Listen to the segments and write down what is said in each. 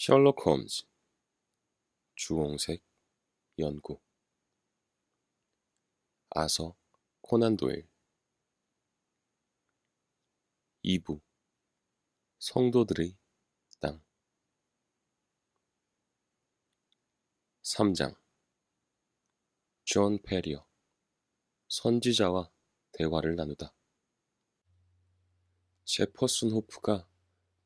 셜록 홈즈 주홍색 연구. 아서 코난 도일. 2부. 성도들의 땅. 3장. 존 페리어. 선지자와 대화를 나누다. 제퍼슨 호프가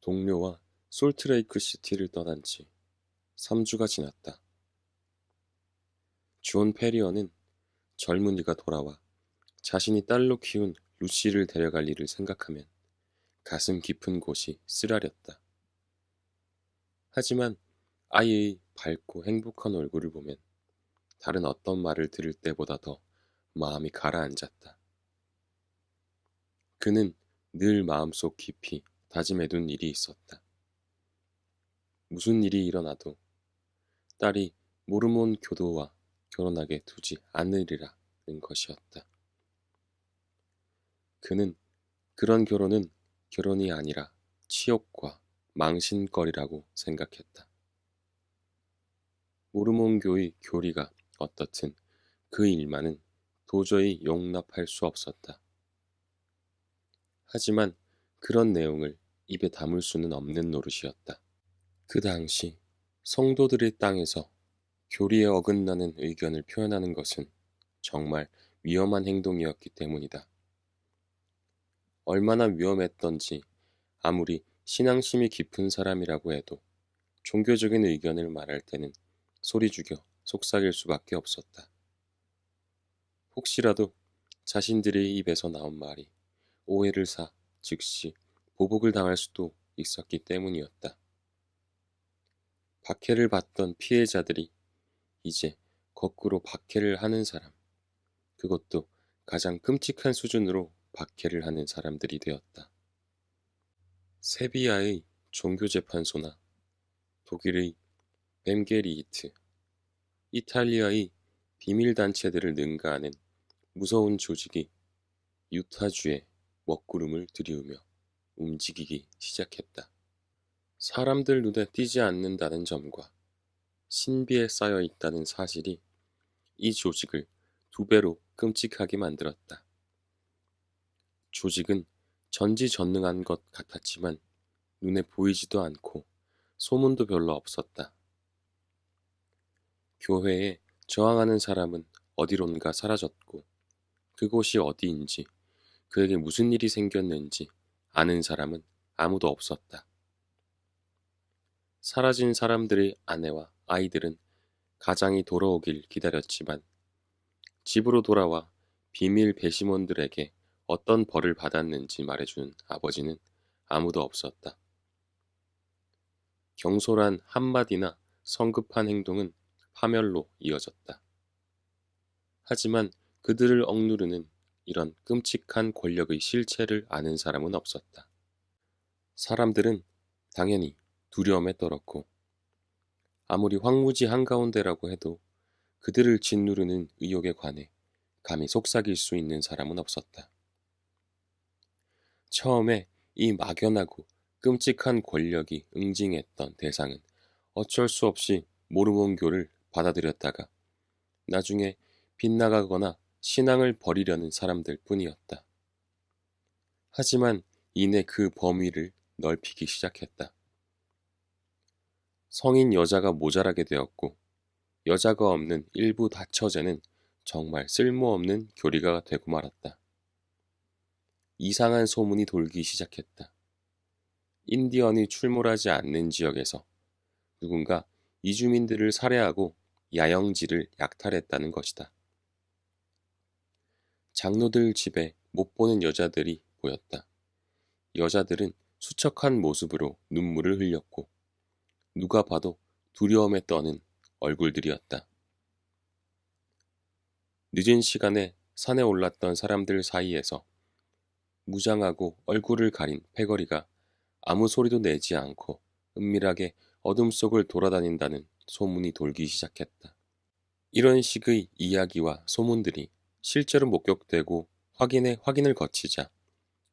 동료와 솔트레이크 시티를 떠난 지 3주가 지났다. 존 페리어는 젊은이가 돌아와 자신이 딸로 키운 루시를 데려갈 일을 생각하면 가슴 깊은 곳이 쓰라렸다. 하지만 아이의 밝고 행복한 얼굴을 보면 다른 어떤 말을 들을 때보다 더 마음이 가라앉았다. 그는 늘 마음속 깊이 다짐해둔 일이 있었다. 무슨 일이 일어나도 딸이 모르몬 교도와 결혼하게 두지 않으리라는 것이었다. 그는 그런 결혼은 결혼이 아니라 치욕과 망신거리라고 생각했다. 모르몬교의 교리가 어떻든 그 일만은 도저히 용납할 수 없었다. 하지만 그런 내용을 입에 담을 수는 없는 노릇이었다. 그 당시 성도들의 땅에서 교리에 어긋나는 의견을 표현하는 것은 정말 위험한 행동이었기 때문이다. 얼마나 위험했던지 아무리 신앙심이 깊은 사람이라고 해도 종교적인 의견을 말할 때는 소리 죽여 속삭일 수밖에 없었다. 혹시라도 자신들의 입에서 나온 말이 오해를 사 즉시 보복을 당할 수도 있었기 때문이었다. 박해를 받던 피해자들이 이제 거꾸로 박해를 하는 사람, 그것도 가장 끔찍한 수준으로 박해를 하는 사람들이 되었다. 세비야의 종교재판소나 독일의 뱀게리히트, 이탈리아의 비밀단체들을 능가하는 무서운 조직이 유타주의 먹구름을 들이우며 움직이기 시작했다. 사람들 눈에 띄지 않는다는 점과 신비에 쌓여 있다는 사실이 이 조직을 두 배로 끔찍하게 만들었다. 조직은 전지전능한 것 같았지만 눈에 보이지도 않고 소문도 별로 없었다. 교회에 저항하는 사람은 어디론가 사라졌고 그곳이 어디인지 그에게 무슨 일이 생겼는지 아는 사람은 아무도 없었다. 사라진 사람들의 아내와 아이들은 가장이 돌아오길 기다렸지만 집으로 돌아와 비밀 배심원들에게 어떤 벌을 받았는지 말해준 아버지는 아무도 없었다. 경솔한 한마디나 성급한 행동은 파멸로 이어졌다. 하지만 그들을 억누르는 이런 끔찍한 권력의 실체를 아는 사람은 없었다. 사람들은 당연히 두려움에 떨었고 아무리 황무지 한가운데라고 해도 그들을 짓누르는 의혹에 관해 감히 속삭일 수 있는 사람은 없었다. 처음에 이 막연하고 끔찍한 권력이 응징했던 대상은 어쩔 수 없이 모르몬교를 받아들였다가 나중에 빗나가거나 신앙을 버리려는 사람들 뿐이었다. 하지만 이내 그 범위를 넓히기 시작했다. 성인 여자가 모자라게 되었고 여자가 없는 일부 다처제는 정말 쓸모없는 교리가 되고 말았다. 이상한 소문이 돌기 시작했다. 인디언이 출몰하지 않는 지역에서 누군가 이주민들을 살해하고 야영지를 약탈했다는 것이다. 장로들 집에 못 보는 여자들이 보였다. 여자들은 수척한 모습으로 눈물을 흘렸고 누가 봐도 두려움에 떠는 얼굴들이었다. 늦은 시간에 산에 올랐던 사람들 사이에서 무장하고 얼굴을 가린 패거리가 아무 소리도 내지 않고 은밀하게 어둠 속을 돌아다닌다는 소문이 돌기 시작했다. 이런 식의 이야기와 소문들이 실제로 목격되고 확인에 확인을 거치자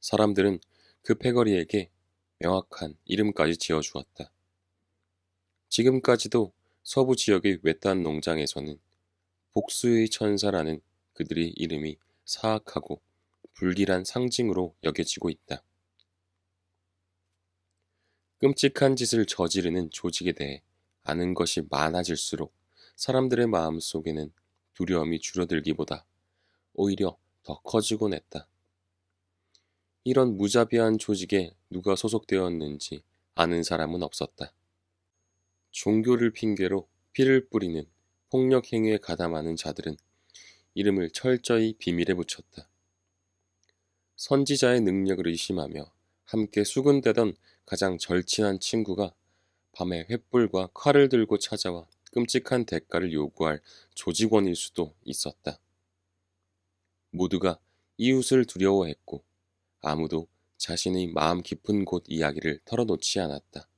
사람들은 그 패거리에게 명확한 이름까지 지어주었다. 지금까지도 서부 지역의 외딴 농장에서는 복수의 천사라는 그들의 이름이 사악하고 불길한 상징으로 여겨지고 있다. 끔찍한 짓을 저지르는 조직에 대해 아는 것이 많아질수록 사람들의 마음 속에는 두려움이 줄어들기보다 오히려 더 커지곤 했다. 이런 무자비한 조직에 누가 소속되었는지 아는 사람은 없었다. 종교를 핑계로 피를 뿌리는 폭력 행위에 가담하는 자들은 이름을 철저히 비밀에 붙였다. 선지자의 능력을 의심하며 함께 수군대던 가장 절친한 친구가 밤에 횃불과 칼을 들고 찾아와 끔찍한 대가를 요구할 조직원일 수도 있었다. 모두가 이웃을 두려워했고 아무도 자신의 마음 깊은 곳 이야기를 털어놓지 않았다.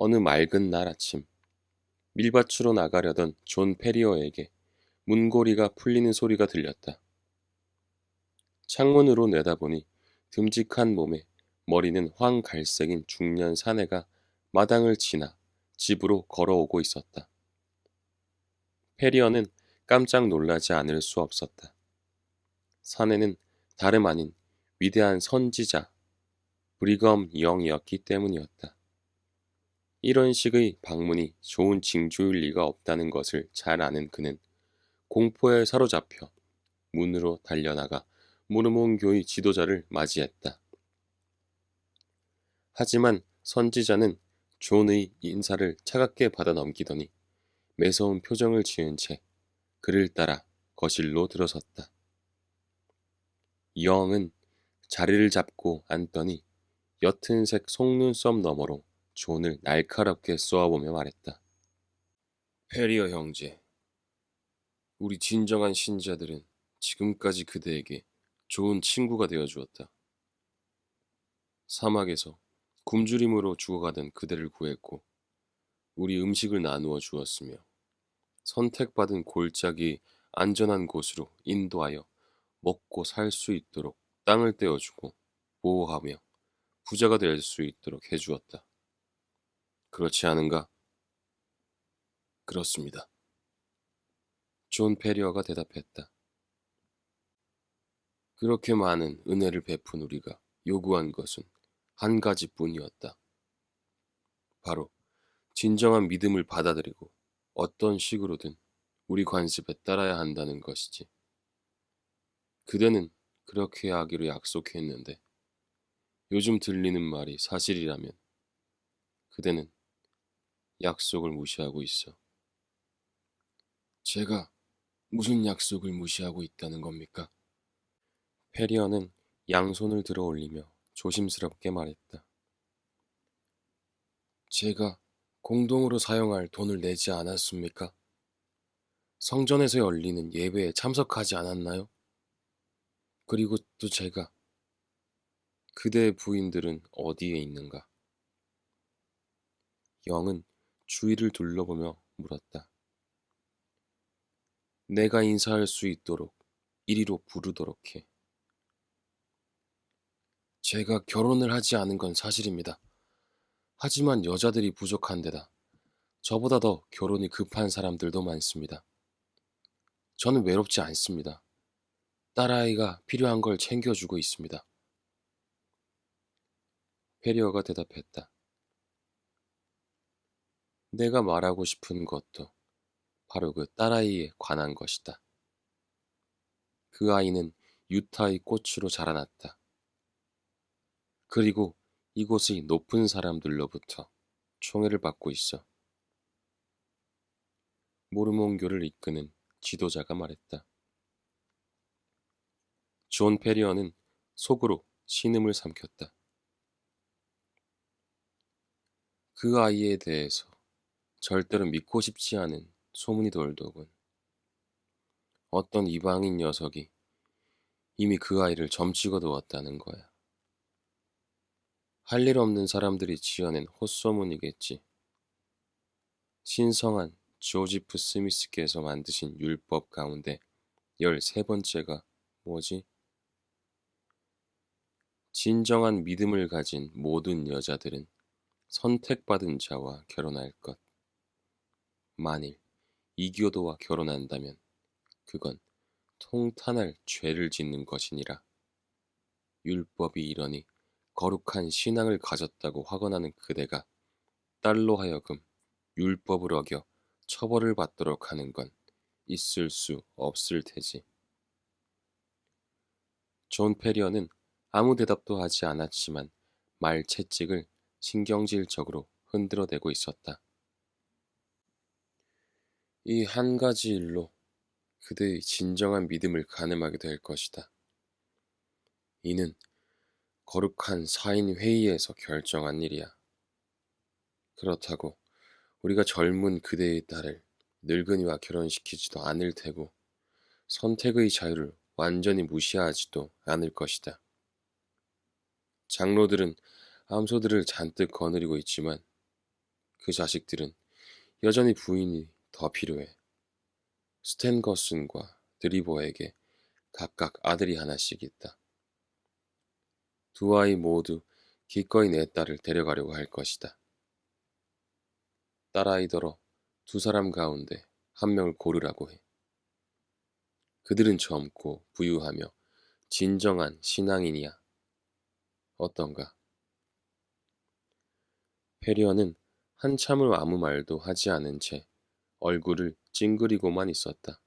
어느 맑은 날 아침, 밀밭으로 나가려던 존 페리어에게 문고리가 풀리는 소리가 들렸다. 창문으로 내다보니 듬직한 몸에 머리는 황갈색인 중년 사내가 마당을 지나 집으로 걸어오고 있었다. 페리어는 깜짝 놀라지 않을 수 없었다. 사내는 다름 아닌 위대한 선지자 브리검 영이었기 때문이었다. 이런 식의 방문이 좋은 징조일 리가 없다는 것을 잘 아는 그는 공포에 사로잡혀 문으로 달려나가 모르몬교의 지도자를 맞이했다. 하지만 선지자는 존의 인사를 차갑게 받아 넘기더니 매서운 표정을 지은 채 그를 따라 거실로 들어섰다. 영은 자리를 잡고 앉더니 옅은색 속눈썹 너머로 존을 날카롭게 쏘아보며 말했다. 페리어 형제, 우리 진정한 신자들은 지금까지 그대에게 좋은 친구가 되어 주었다. 사막에서 굶주림으로 죽어가던 그대를 구했고, 우리 음식을 나누어 주었으며, 선택받은 골짜기 안전한 곳으로 인도하여 먹고 살 수 있도록 땅을 떼어주고 보호하며 부자가 될 수 있도록 해주었다. 그렇지 않은가? 그렇습니다. 존 페리어가 대답했다. 그렇게 많은 은혜를 베푼 우리가 요구한 것은 한 가지뿐이었다. 바로 진정한 믿음을 받아들이고 어떤 식으로든 우리 관습에 따라야 한다는 것이지. 그대는 그렇게 하기로 약속했는데 요즘 들리는 말이 사실이라면 그대는 약속을 무시하고 있어. 제가 무슨 약속을 무시하고 있다는 겁니까? 페리어는 양손을 들어 올리며 조심스럽게 말했다. 제가 공동으로 사용할 돈을 내지 않았습니까? 성전에서 열리는 예배에 참석하지 않았나요? 그리고 또 제가 그대의 부인들은 어디에 있는가? 영은 주위를 둘러보며 물었다. 내가 인사할 수 있도록 이리로 부르도록 해. 제가 결혼을 하지 않은 건 사실입니다. 하지만 여자들이 부족한 데다 저보다 더 결혼이 급한 사람들도 많습니다. 저는 외롭지 않습니다. 딸아이가 필요한 걸 챙겨주고 있습니다. 페리어가 대답했다. 내가 말하고 싶은 것도 바로 그 딸아이에 관한 것이다. 그 아이는 유타의 꽃으로 자라났다. 그리고 이곳의 높은 사람들로부터 총애를 받고 있어. 모르몬교를 이끄는 지도자가 말했다. 존 페리어는 속으로 신음을 삼켰다. 그 아이에 대해서 절대로 믿고 싶지 않은 소문이 돌더군. 어떤 이방인 녀석이 이미 그 아이를 점치고 두었다는 거야. 할 일 없는 사람들이 지어낸 헛소문이겠지. 신성한 조지프 스미스께서 만드신 율법 가운데 열세 번째가 뭐지? 진정한 믿음을 가진 모든 여자들은 선택받은 자와 결혼할 것. 만일 이교도와 결혼한다면 그건 통탄할 죄를 짓는 것이니라. 율법이 이러니 거룩한 신앙을 가졌다고 확언하는 그대가 딸로 하여금 율법을 어겨 처벌을 받도록 하는 건 있을 수 없을 테지. 존 페리어는 아무 대답도 하지 않았지만 말 채찍을 신경질적으로 흔들어대고 있었다. 이 한 가지 일로 그대의 진정한 믿음을 가늠하게 될 것이다. 이는 거룩한 사인 회의에서 결정한 일이야. 그렇다고 우리가 젊은 그대의 딸을 늙은이와 결혼시키지도 않을 테고 선택의 자유를 완전히 무시하지도 않을 것이다. 장로들은 암소들을 잔뜩 거느리고 있지만 그 자식들은 여전히 부인이 더 필요해. 스탠거슨과 드리버에게 각각 아들이 하나씩 있다. 두 아이 모두 기꺼이 내 딸을 데려가려고 할 것이다. 딸아이더러 두 사람 가운데 한 명을 고르라고 해. 그들은 젊고 부유하며 진정한 신앙인이야. 어떤가? 페리어는 한참을 아무 말도 하지 않은 채 얼굴을 찡그리고만 있었다.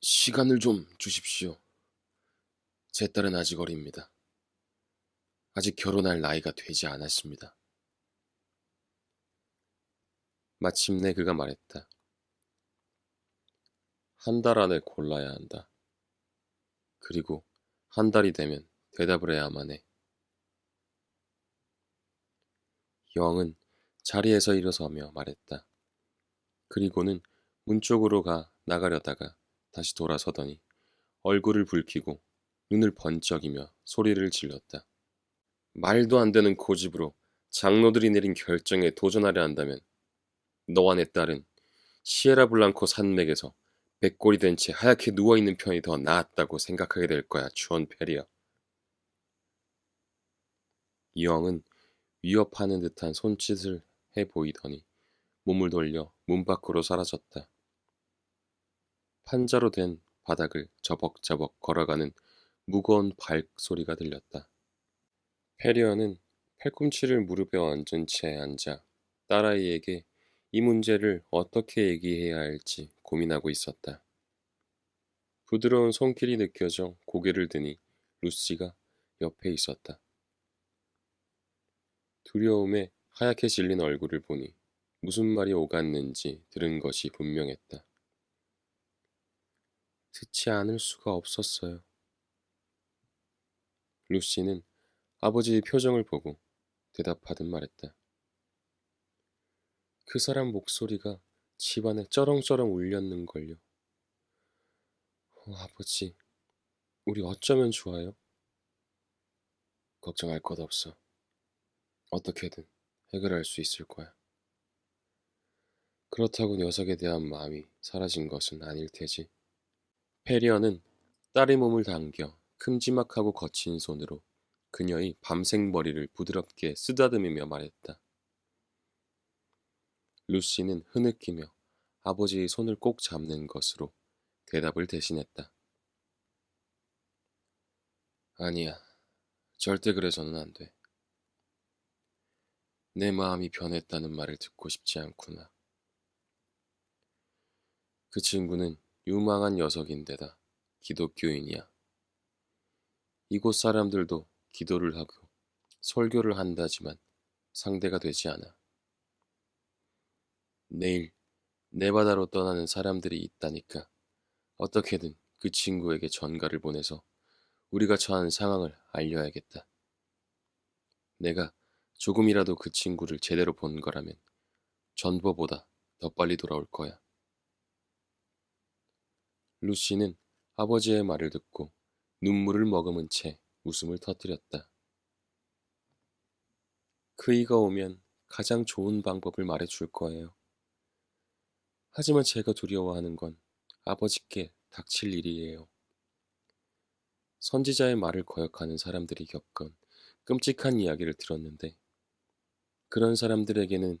시간을 좀 주십시오. 제 딸은 아직 어립니다. 아직 결혼할 나이가 되지 않았습니다. 마침내 그가 말했다. 한 달 안에 골라야 한다. 그리고 한 달이 되면 대답을 해야만 해. 영은 자리에서 일어서며 말했다. 그리고는 문 쪽으로 가 나가려다가 다시 돌아서더니 얼굴을 붉히고 눈을 번쩍이며 소리를 질렀다. 말도 안 되는 고집으로 장로들이 내린 결정에 도전하려 한다면 너와 내 딸은 시에라 블랑코 산맥에서 백골이 된 채 하얗게 누워있는 편이 더 나았다고 생각하게 될 거야, 주원 페리어. 이영은 위협하는 듯한 손짓을 해 보이더니 몸을 돌려 문 밖으로 사라졌다. 판자로 된 바닥을 저벅저벅 걸어가는 무거운 발소리가 들렸다. 페리어는 팔꿈치를 무릎에 얹은 채 앉아 딸아이에게 이 문제를 어떻게 얘기해야 할지 고민하고 있었다. 부드러운 손길이 느껴져 고개를 드니 루시가 옆에 있었다. 두려움에 하얗게 질린 얼굴을 보니 무슨 말이 오갔는지 들은 것이 분명했다. 듣지 않을 수가 없었어요. 루시는 아버지의 표정을 보고 대답하듯 말했다. 그 사람 목소리가 집안에 쩌렁쩌렁 울렸는걸요. 어, 아버지, 우리 어쩌면 좋아요? 걱정할 것 없어. 어떻게든 해결할 수 있을 거야. 그렇다고 녀석에 대한 마음이 사라진 것은 아닐 테지. 페리어는 딸의 몸을 당겨 큼지막하고 거친 손으로 그녀의 밤색 머리를 부드럽게 쓰다듬으며 말했다. 루시는 흐느끼며 아버지의 손을 꼭 잡는 것으로 대답을 대신했다. 아니야. 절대 그래서는 안 돼. 내 마음이 변했다는 말을 듣고 싶지 않구나. 그 친구는 유망한 녀석인데다 기독교인이야. 이곳 사람들도 기도를 하고 설교를 한다지만 상대가 되지 않아. 내일 네바다로 떠나는 사람들이 있다니까 어떻게든 그 친구에게 전가를 보내서 우리가 처한 상황을 알려야겠다. 내가 조금이라도 그 친구를 제대로 본 거라면 전보보다 더 빨리 돌아올 거야. 루시는 아버지의 말을 듣고 눈물을 머금은 채 웃음을 터뜨렸다. 그이가 오면 가장 좋은 방법을 말해줄 거예요. 하지만 제가 두려워하는 건 아버지께 닥칠 일이에요. 선지자의 말을 거역하는 사람들이 겪은 끔찍한 이야기를 들었는데 그런 사람들에게는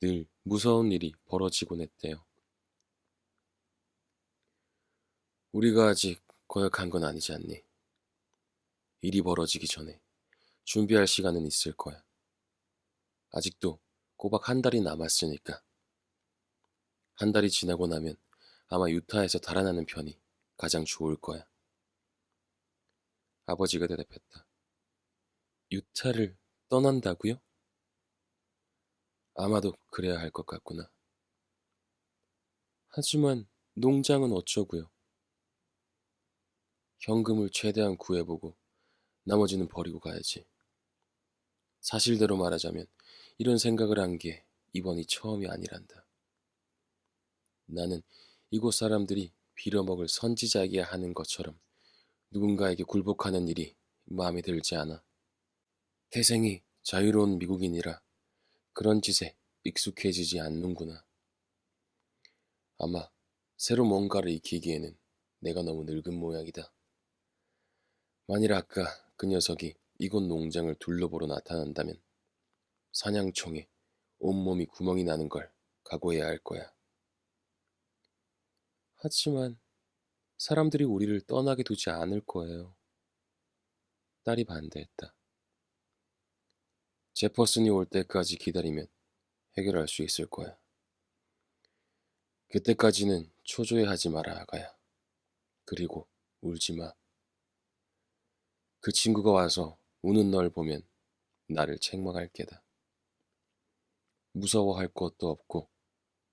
늘 무서운 일이 벌어지곤 했대요. 우리가 아직 거역한 건 아니지 않니? 일이 벌어지기 전에 준비할 시간은 있을 거야. 아직도 꼬박 한 달이 남았으니까. 한 달이 지나고 나면 아마 유타에서 달아나는 편이 가장 좋을 거야. 아버지가 대답했다. 유타를 떠난다고요? 아마도 그래야 할 것 같구나. 하지만 농장은 어쩌고요? 현금을 최대한 구해보고 나머지는 버리고 가야지. 사실대로 말하자면 이런 생각을 한 게 이번이 처음이 아니란다. 나는 이곳 사람들이 빌어먹을 선지자이야 하는 것처럼 누군가에게 굴복하는 일이 마음에 들지 않아. 태생이 자유로운 미국인이라 그런 짓에 익숙해지지 않는구나. 아마 새로 뭔가를 익히기에는 내가 너무 늙은 모양이다. 만일 아까 그 녀석이 이곳 농장을 둘러보러 나타난다면 사냥총에 온몸이 구멍이 나는 걸 각오해야 할 거야. 하지만 사람들이 우리를 떠나게 두지 않을 거예요. 딸이 반대했다. 제퍼슨이 올 때까지 기다리면 해결할 수 있을 거야. 그때까지는 초조해하지 마라, 아가야. 그리고 울지 마. 그 친구가 와서 우는 널 보면 나를 책망할 게다. 무서워할 것도 없고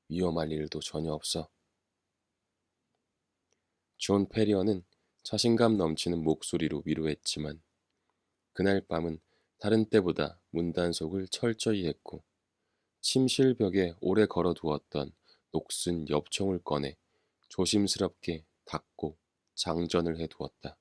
위험할 일도 전혀 없어. 존 페리어는 자신감 넘치는 목소리로 위로했지만 그날 밤은 다른 때보다 문단속을 철저히 했고 침실벽에 오래 걸어두었던 녹슨 엽총을 꺼내 조심스럽게 닫고 장전을 해두었다.